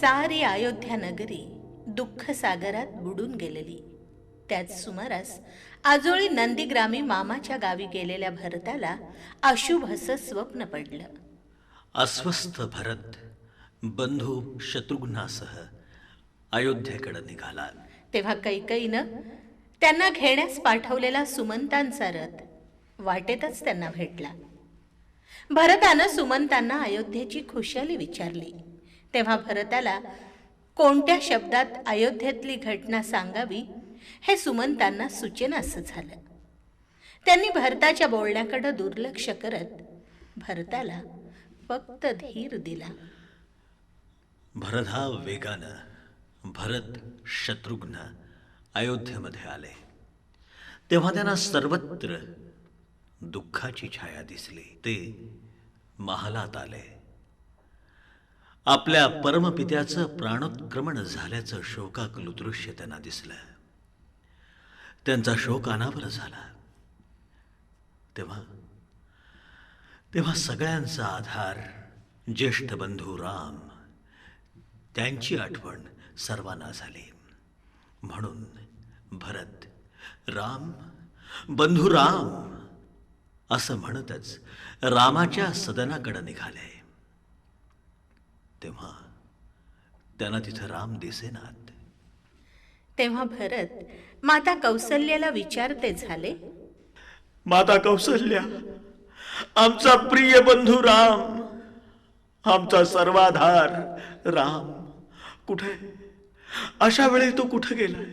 सारी अयोध्या नगरी दुःख सागरात बुडून गेलेली. त्याच सुमारास आजोळी नंदीग्रामी मामाच्या गावी गेलेल्या भरताला अशुभ असं स्वप्न पडलं. अस्वस्थ भरत बंधू शत्रुघ्नासह अयोध्येकडे निघाला. तेव्हा कैकईनं त्यांना घेण्यास पाठवलेला सुमंतांचा रथ वाटेतच त्यांना भेटला. भरतानं सुमंतांना अयोध्येची खुशाली विचारली. तेव्हा भरताला कोणत्या शब्दात अयोध्येतली घटना सांगावी हे सुमंतांना असं झालं. त्यांनी भरताच्या बोलण्याकडं दुर्लक्ष करत भरताला फक्त धीर दिला. भरधा वेगानं भरत शत्रुघ्न अयोध्येमध्ये आले. तेव्हा त्यांना सर्वत्र दुःखाची छाया दिसली. ते महालात आले. आपल्या परमपित्याचं प्राणोत्क्रमण झाल्याचं शोकाकुल दृश्य त्यांना दिसलं. त्यांचा शोक अनावर झाला. तेव्हा तेव्हा सगळ्यांचा आधार ज्येष्ठ बंधू राम त्यांची आठवण सर्वांना झाली. म्हणून भरत राम बंधू राम असं म्हणतच रामाच्या सदनाकडे निघाले. तेव्हा त्यांना तिथं राम दिसेनात. तेव्हा भरत माता कौसल्याला विचारते झाले? माता कौसल्या आमचा प्रिय बंधू राम आमचा सर्वाधार राम. कुठे? अशा वेळी तो कुठे गेलाय?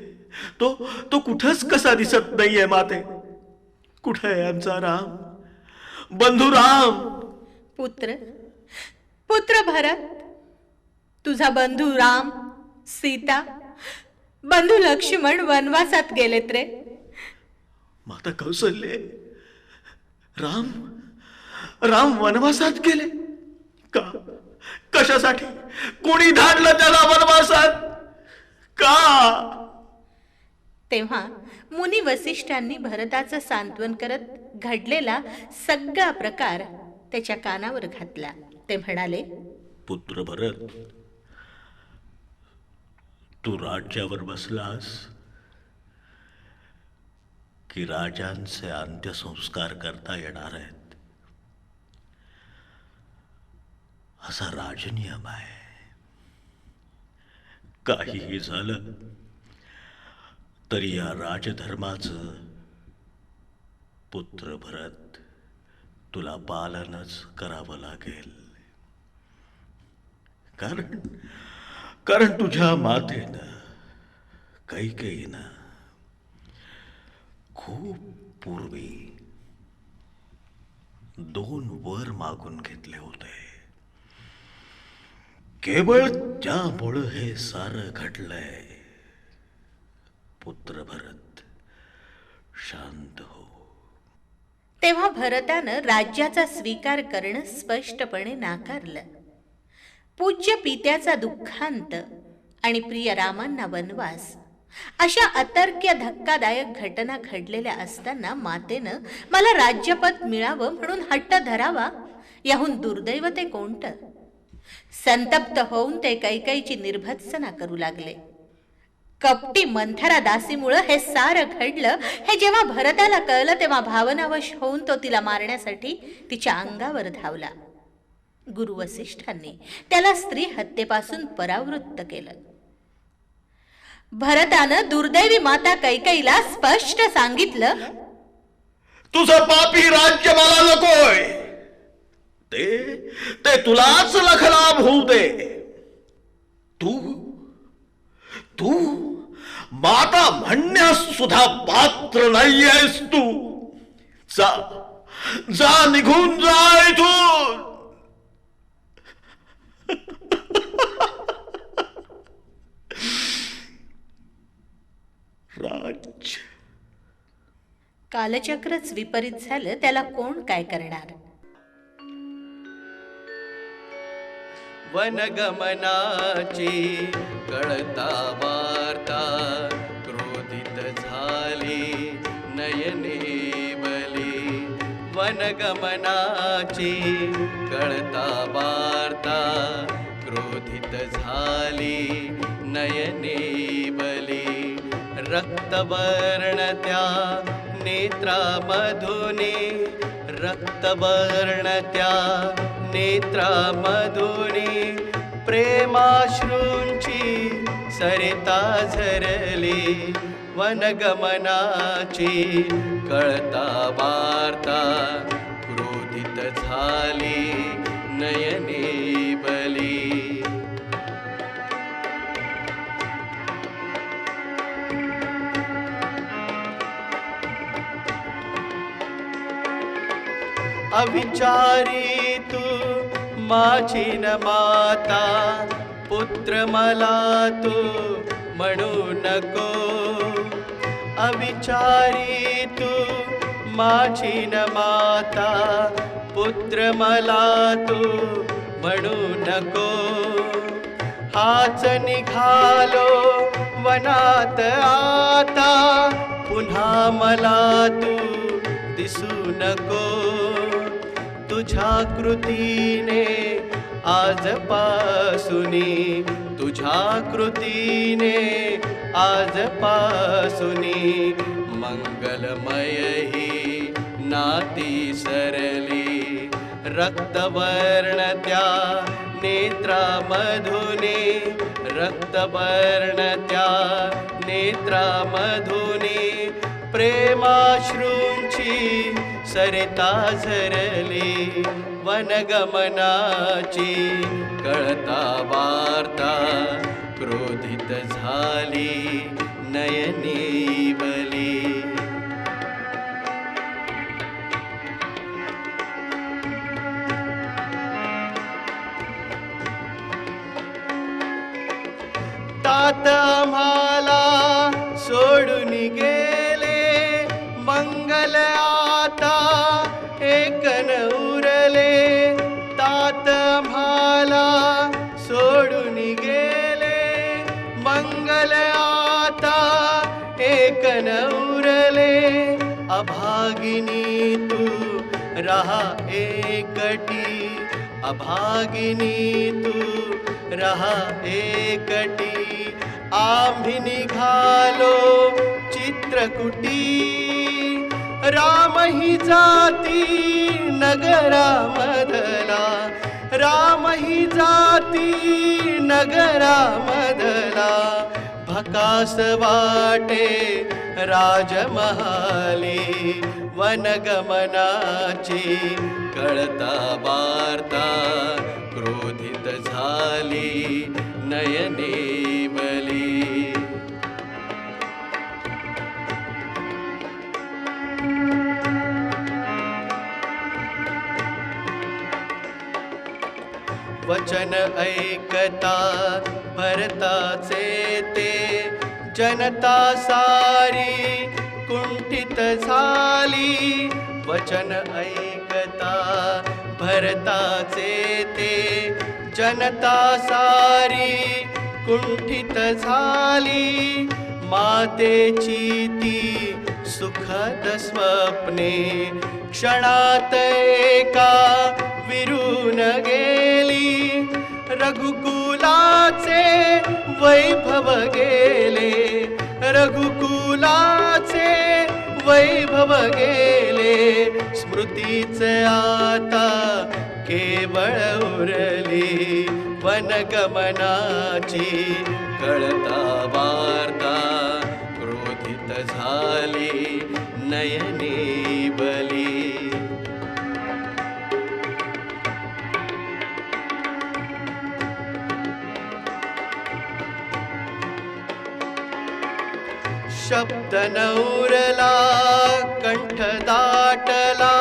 तो तो कुठंच कसा दिसत नाहीये माते. कुठे आहे आमचा राम? बंधू राम! पुत्र पुत्र भरत तुझा बंधू राम सीता बंधू लक्ष्मण वनवासात गेलेत रे. माता कौसल्ये राम राम वनवासात गेले. का? कशासाठी? कोणी धाडलं त्याला वनवासात? का? तेव्हा मुनी वसिष्ठांनी भरताचं सांत्वन करत घडलेला सगळा प्रकार त्याच्या कानावर घातला. ते म्हणाले पुत्र भरत तू राज्यावर बसलास? की राजांचे अंत्यसंस्कार करता येणार आहेत? असा राजनियम आहे. काहीही झालं तरी या राजधर्माचं पुत्र भरत तुला पालनच करावं लागेल. कारण कारण तुझ्या मातेनं ना खूप पूर्वी दोन वर मागून घेतले होते. केवळ त्यामुळं हे सारं घडलंय. पुत्र भरत शांत हो. तेव्हा भरतानं राज्याचा स्वीकार करणं स्पष्टपणे नाकारलं. पूज्य पित्याचा दुःखांत आणि प्रिय रामांना वनवास. अशा अतर्क्य धक्कादायक घटना घडलेल्या असताना मातेनं मला राज्यपद मिळावं म्हणून हट्ट धरावा याहून दुर्दैव ते कोणतं? संतप्त होऊन ते कैकईची निर्भत्सना करू लागले. कपटी मंथरा दासीमुळं हे सारं घडलं हे जेव्हा भरताला कळलं तेव्हा भावनावश होऊन तो तिला मारण्यासाठी तिच्या अंगावर धावला. गुरु वसिष्ठांनी त्याला स्त्री हत्येपासून परावृत्त केलं. भरतानं दुर्दैवी माता कैकईला स्पष्ट सांगितलं तुझं पापी राज्य मला नकोय. ते ते तुलाच लखलाभ होऊ दे. तू तू माता म्हणण्यास सुद्धा पात्र नाहीयेस तू. जा जा निघून जा इथून. राज्य कालचक्रच विपरीत झालं त्याला कोण काय करणार? वनगमनाची कळता वार्ता क्रोधित झाली नयने बली. वनगमनाची कळता वार्ता क्रोधित झाली नयने बली। रक्तवर्ण त्या नेत्रामधुने रक्तवर्ण त्या नेत्रामधुने। प्रेमाश्रूंची सरिता झरली वनगमनाची कळता वार्ता। क्रोधित झाली नयने बली। अविचारी तू माझी न माता पुत्र मला तू म्हणू नको। अविचारी तू माझी न माता पुत्र मला तू म्हणू नको. हाच निघालो वनात आता पुन्हा मला तू दिसू नको. तुझ्या कृतीने आजपासुनी तुझ्या कृतीने आजपासुनी मंगलमय ही नाती सरली. रक्तवर्ण त्या नेत्रामधुने रक्तवर्ण त्या नेत्रामधुने प्रेमाश्रूंची सरिता झरली वनगमनाची कळता वार्ता क्रोधित झाली नयनी बली. तात आम्हाला सोडून गेले. मंगल आता एकन उरले. तात आम्हाला सोडून गेले. मंगल आता एकन उरले. अभागिनी तू रहा एकटी. अभागिनी तू रहा एकटी. आम्ही निघालो चित्रकुटी. राम ही जाती नगरामधला. राम ही जाती नगरामधला. भकास वाटे राजमहाली. वनगमनाची कळता वार्ता क्रोधित झाली. नयने वचन ऐकता भरताचे ते. जनता सारी कुंठित झाली वचन ऐकता भरताचे ते. जनता सारी कुंठित झाली मातेची ती सुखद स्वप्ने. क्षणात एका विरून गेली रघुकुलाचे वैभव गेले. रघुकुलाचे वैभव गेले. स्मृतीच आता केवळ उरली. वनगमनाची कळता वार्ता क्रोधित झाली. नयने बली. शब्द नवरला कंठ दाटला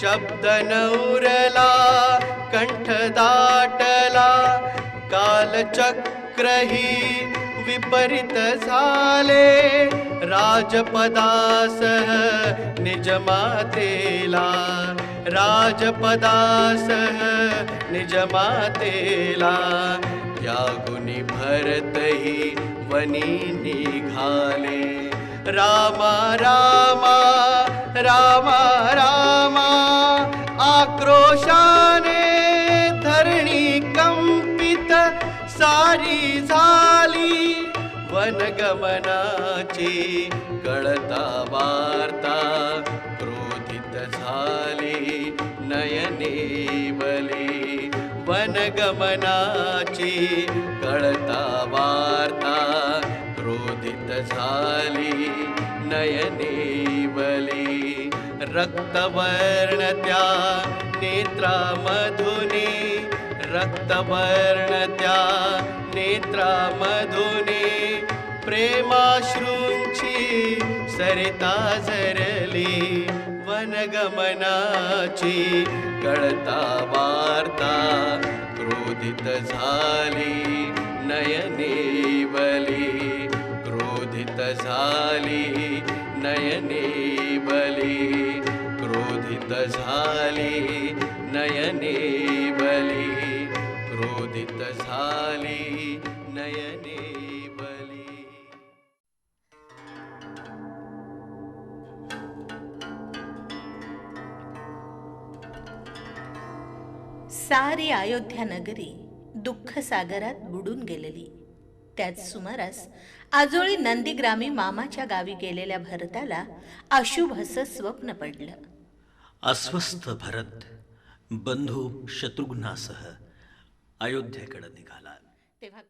शब्द नवरला कंठ दाटला कालचक्रही विपरीत झाले. राजपदासह निजमातेला. राजपदासह निजमातेला. या गुणी भरतही वनी निघाले। रामा रामा रामा रामा आक्रोशाने धरणी कंपित सारी झाली। वनगमनाची कळता वार्ता क्रोधित झाली नयने बले। वनगमनाची कळता वार्ता क्रोधित झाली नयने बली. रक्तवर्ण त्या नेत्रामधुने रक्तवर्ण त्या नेत्रामधुने प्रेमाश्रूंची सरिता झरली. वनगमनाची कळता वार्ता क्रोधित झाली नयने बली. क्रोधित झाली नयने बली. क्रोधित झाली नयने सारी अयोध्या नगरी दुःख सागरात बुडून गेलेली. त्याच सुमारास आजोळी नंदीग्रामी मामाच्या गावी गेलेल्या भरताला अशुभ असं स्वप्न पडलं. अस्वस्थ भरत बंधू शत्रुघ्नासह अयोध्येकडे निघाला. तेव्हा